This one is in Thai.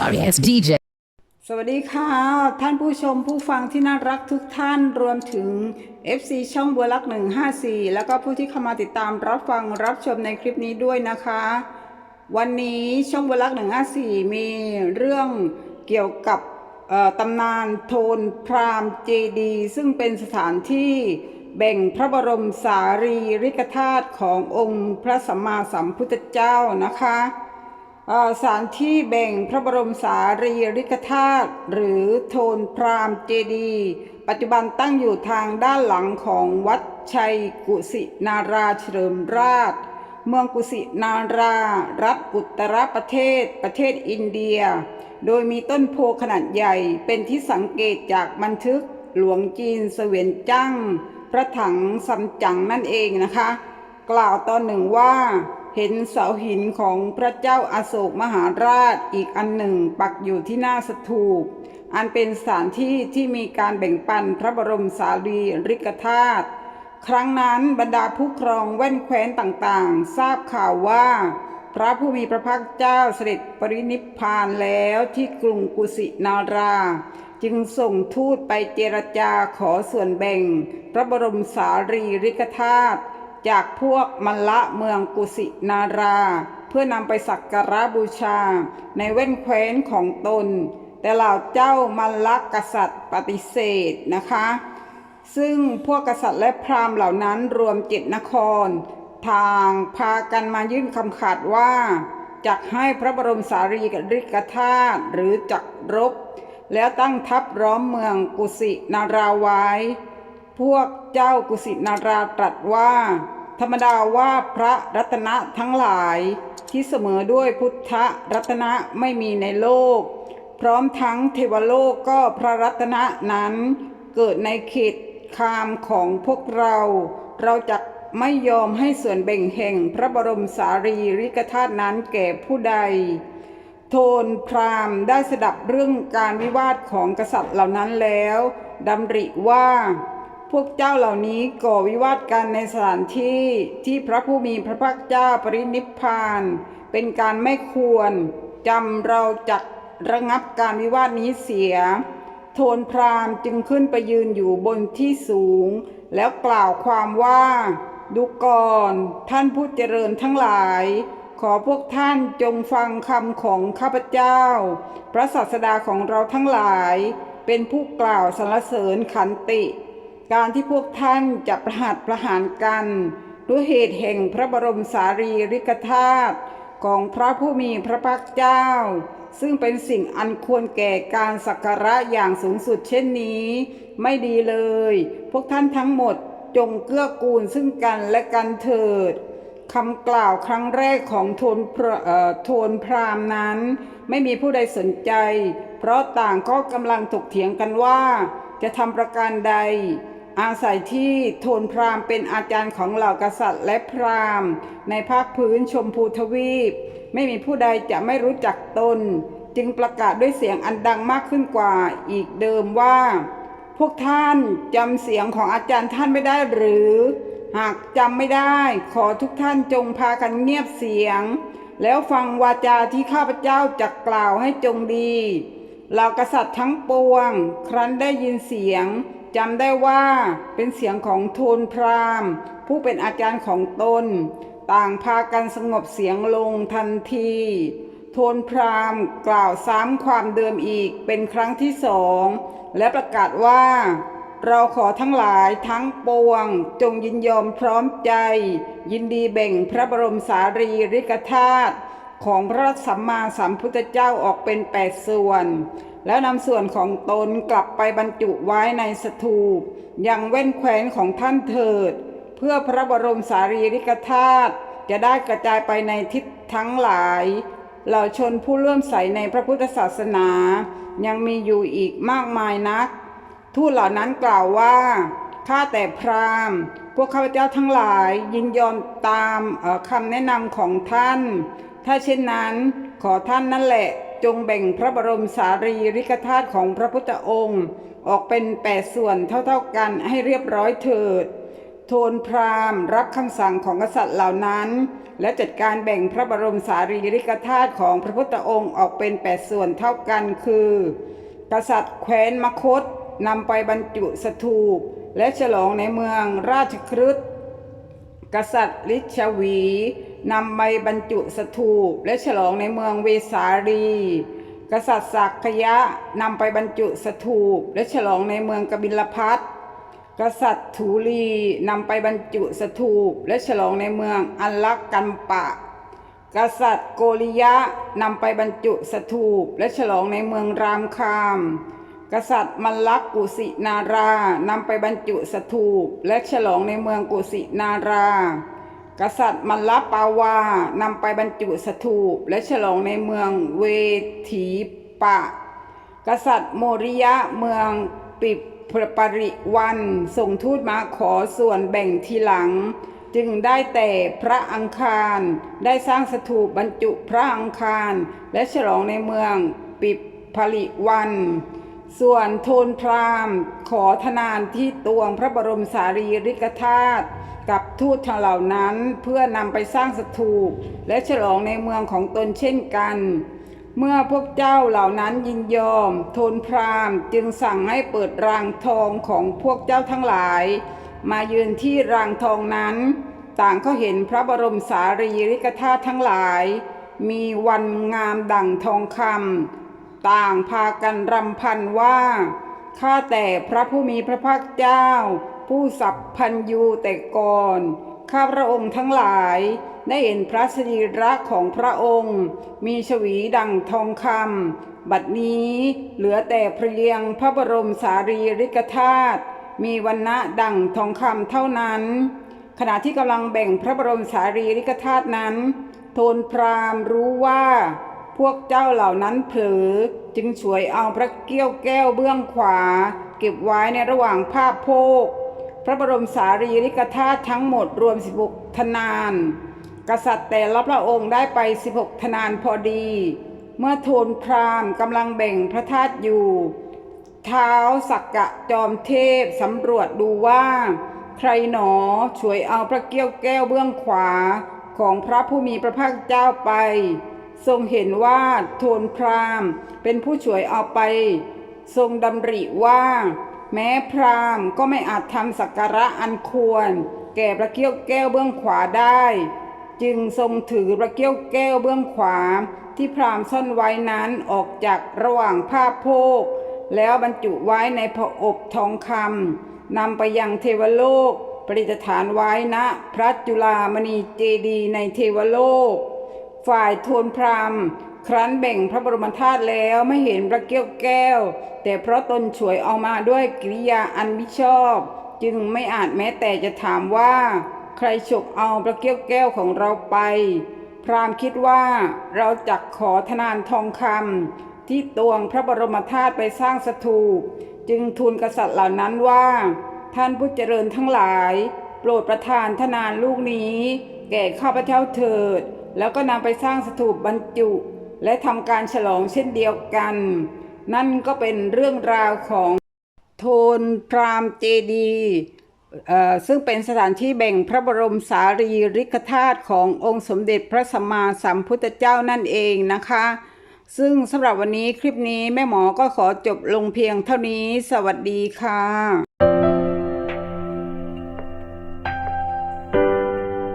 sorry ass DJ. สวัสดีค่ะ ท่านผู้ชมผู้ฟังที่น่ารักทุกท่านรวมถึง FC ช่องบัวลัก 154 แล้วก็ผู้ที่เข้ามาติดตามรับฟังรับชมในคลิปนี้ด้วยนะคะ วันนี้ช่องบัวลัก 154 มีเรื่องเกี่ยวกับตำนานโทนพรามเจดี ซึ่งเป็นสถานที่แบ่งพระบรมสารีริกธาตุขององค์พระสัมมาสัมพุทธเจ้านะคะ สานที่แบ่งพระบรมสารีริกธาตุหรือโทนพราหมณ์เจดีย์ปัจจุบันตั้งอยู่ทางด้านหลังของวัดชัยกุสินาราเฉลิมราช เมืองกุสินารา รัฐอุตรประเทศ ประเทศอินเดีย โดยมีต้นโพขนาดใหญ่เป็นที่สังเกตจากบันทึกหลวงจีนเสวียนจั่งพระถังซัมจั๋งนั่นเองนะคะ กล่าวตอนหนึ่งว่า เห็นเสาหินของพระเจ้าอาโศกมหาราชอีกอันหนึ่งปักอยู่ที่หน้าสถูป อันเป็นสถานที่ที่มีการแบ่งปันพระบรมสารีริกธาตุครั้งนั้นบรรดาผู้ครองแว่นแคว้นต่างๆ ทราบข่าวว่า พระผู้มีพระภาคเจ้าเสด็จปรินิพพานแล้วที่กรุงกุสินารา จึงส่งทูตไปเจรจาขอส่วนแบ่ง พระบรมสารีริกธาตุ จากพวกมัลละเมืองกุสินารา เพื่อนำไปสักการะบูชา ในแว่นแคว้นของตน แต่เหล่าเจ้ามัลละกษัตริย์ปฏิเสธนะคะ ซึ่งพวกกษัตริย์และพราหมณ์เหล่านั้นรวมเจ็ดนคร ทางพากันมายื่นคำขาดว่าจักให้พระบรมสารีริกธาตุหรือจักรบ แล้วตั้งทัพร้อมเมืองกุสินาราไว้ พวกเจ้ากุสินาราตรัสว่า ธรรมดาว่าพระรัตนะทั้งหลายที่เสมอด้วยพุทธรัตนะไม่มีในโลก พร้อมทั้งเทวโลกก็พระรัตนะนั้น เกิดในเขตคามของพวกเรา เราจะไม่ยอมให้ส่วนแบ่งแห่งพระบรมสารีริกธาตุนั้นแก่ผู้ใด โทนพราหมณ์ได้สดับเรื่องการวิวาทของกษัตริย์เหล่านั้นแล้วดำริว่า พวกเจ้าเหล่านี้ก่อวิวาทกันในสถานที่ที่พระผู้มีพระภาคเจ้าปรินิพพาน เป็นการไม่ควรจำเราจักระงับการวิวาทนี้เสีย โทนพราหมณ์จึงขึ้นไปยืนอยู่บนที่สูง แล้วกล่าวความว่า ดูก่อนท่านผู้เจริญทั้งหลาย ขอพวกท่านจงฟังคำของข้าพเจ้า พระศาสดาของเราทั้งหลาย เป็นผู้กล่าวสรรเสริญขันติ การที่พวกท่านจะประหัตประหารกันด้วยเหตุแห่งพระบรมสารีริกธาตุของพระผู้มีพระภาคเจ้า ซึ่งเป็นสิ่งอันควรแก่การสักการะอย่างสูงสุดเช่นนี้ ไม่ดีเลย พวกท่านทั้งหมดจงเกื้อกูลซึ่งกันและกันเถิดคำกล่าวครั้งแรกของโทนพระเอ่อโทนพราหมณ์นั้น ไม่มีผู้ใดสนใจ เพราะต่างก็กำลังถกเถียงกันว่า จะทำประการใด อาศัยที่โทนพราหมณ์เป็นอาจารย์ของเหล่ากษัตริย์และพราหมณ์ ในภาคพื้นชมพูทวีป ไม่มีผู้ใดจะไม่รู้จักตน จึงประกาศด้วยเสียงอันดังมากขึ้นกว่าอีกเดิมว่า พวกท่านจำเสียงของอาจารย์ท่านไม่ได้หรือ หากจำไม่ได้ขอทุกท่านจงพากันเงียบเสียง แล้วฟังวาจาที่ข้าพเจ้าจะกล่าวให้จงดีเหล่ากษัตริย์ทั้งปวง ครั้นได้ยินเสียง จำได้ว่าเป็นเสียงของโทนพราหมณ์ ผู้เป็นอาจารย์ของตน ต่างพากันสงบเสียงลงทันที โทนพราหมณ์กล่าวซ้ำความเดิมอีกเป็นครั้งที่สอง และประกาศว่า เราขอทั้งหลายทั้งปวง จงยินยอมพร้อมใจ ยินดีแบ่งพระบรมสารีริกธาตุของพระสัมมาสัมพุทธเจ้าออกเป็นแปดส่วน แล้วนำส่วนของตนกลับไปบรรจุไว้ในสถูปยังเว้นแคว้นของท่านเถิด เพื่อพระบรมสารีริกธาตุจะได้กระจายไปในทิศทั้งหลายเหล่าชนผู้เลื่อมใสในพระพุทธศาสนา ยังมีอยู่อีกมากมายนัก ทูตเหล่านั้นกล่าวว่าข้าแต่พราหมณ์ พวกข้าพเจ้าทั้งหลายยินยอมตามคำแนะนำของท่าน ถ้าเช่นนั้นขอท่านนั่นแหละ จงแบ่งพระบรมสารีริกธาตุของพระพุทธองค์ ออกเป็นแปดส่วนเท่าๆกันให้เรียบร้อยเถิด โทนพราหมณ์รับคำสั่งของกษัตริย์เหล่านั้น และจัดการแบ่งพระบรมสารีริกธาตุของพระพุทธองค์ออกเป็นแปดส่วนเท่ากันคือ กษัตริย์แคว้นมคตนำไปบรรจุสถูปและฉลองในเมืองราชคฤห์กษัตริย์ลิชวี นำไปบรรจุสถูปและฉลองในเมืองเวสาลี กษัตริย์สักยะนำไปบรรจุสถูปและฉลองในเมืองกบิลพัทกษัตริย์ถูลีนำไปบรรจุสถูปและฉลองในเมืองอัลลักกันปะ กษัตริย์โกริยะนำไปบรรจุสถูปและฉลองในเมืองรามคาม กษัตริย์มัลลักกุสินารานำไปบรรจุสถูปและฉลองในเมืองกุสินารา กษัตริย์มัลลปาวานำไปบรรจุสถูปและฉลองในเมืองเวถีปะ กษัตริย์โมริยะเมืองปิปริวันส่งทูตมาขอส่วนแบ่งทีหลัง จึงได้แต่พระอังคารได้สร้างสถูปบรรจุพระอังคาร และฉลองในเมืองปิปริวัน ส่วนโทนพรามขอทนานที่ตวงพระบรมสารีริกธาตุ กับทูตทางเหล่านั้นเพื่อนำไปสร้างสถูปและฉลองในเมืองของตนเช่นกัน เมื่อพวกเจ้าเหล่านั้นยินยอมทนพราหมณ์จึงสั่งให้เปิดรางทองของพวกเจ้าทั้งหลาย มายืนที่รางทองนั้น ต่างก็เห็นพระบรมสารีริกธาตุทั้งหลาย มีวันงามดั่งทองคำต่างพากันรำพันว่าข้าแต่พระผู้มีพระภาคเจ้า ผู้สัพพันยูแต่ก่อน ข้าพระองค์ทั้งหลาย ได้เห็นพระสรีระของพระองค์ มีฉวีดังทองคำบัดนี้เหลือแต่เพรียงพระบรมสารีริกธาตุมีวันณะดังทองคำเท่านั้น ขณะที่กำลังแบ่งพระบรมสารีริกธาตุนั้น โทนพรามรู้ว่าพวกเจ้าเหล่านั้นเผลอจึงฉวยเอาพระเกี้ยวแก้วเบื้องขวา เก็บไว้ในระหว่างภาพโพก พระบรมสารีริกธาตุทั้งหมดรวม 16ทนาน กษัตริย์แต่ละพระองค์ได้ไป 16ทนานพอดี เมื่อโทนพราหมณ์กำลังแบ่งพระธาตุอยู่ เท้าสักกะจอมเทพสำรวจดูว่า ใครหนอช่วยเอาพระเกี้ยวแก้วเบื้องขวาของพระผู้มีพระภาคเจ้าไป ทรงเห็นว่าโทนพราหมณ์เป็นผู้ช่วยเอาไป ทรงดำริว่า แม้พราหมณ์ก็ไม่อาจทำสักการะอันควร แก่พระเกี้ยวแก้วเบื้องขวาได้ จึงทรงถือพระเกี้ยวแก้วเบื้องขวา ที่พราหมณ์ซ่อนไว้นั้นออกจากระหว่างผ้าโพก แล้วบรรจุไว้ในผอบทองคำนำไปยังเทวโลกประดิษฐานไว้ณพระจุลามณีเจดีย์ในเทวโลก ฝ่ายโทนพราหมณ์ ครั้นแบ่งพระบรมธาตุแล้วไม่เห็นพระเกี้ยวแก้ว แต่เพราะตนฉวยเอามาด้วยกิริยาอันมิชอบ จึงไม่อาจแม้แต่จะถามว่า ใครฉกเอาพระเกี้ยวแก้วของเราไป พราหมณ์คิดว่าเราจักขอทนานทองคำที่ตวงพระบรมธาตุไปสร้างสถูปจึงทูลกษัตริย์เหล่านั้นว่า ท่านผู้เจริญทั้งหลาย โปรดประทานทนานลูกนี้ แก่ข้าพเจ้าเถิด แล้วก็นำไปสร้างสถูปบรรจุ และทำการฉลองเช่นเดียวกัน นั่นก็เป็นเรื่องราวของโทนพรามเจดีซึ่งเป็นสถานที่แบ่งพระบรมสารีริกธาตุขององค์สมเด็จพระสัมมาสัมพุทธเจ้านั่นเองนะคะ ซึ่งสำหรับวันนี้คลิปนี้แม่หมอก็ขอจบลงเพียงเท่านี้ สวัสดีค่ะ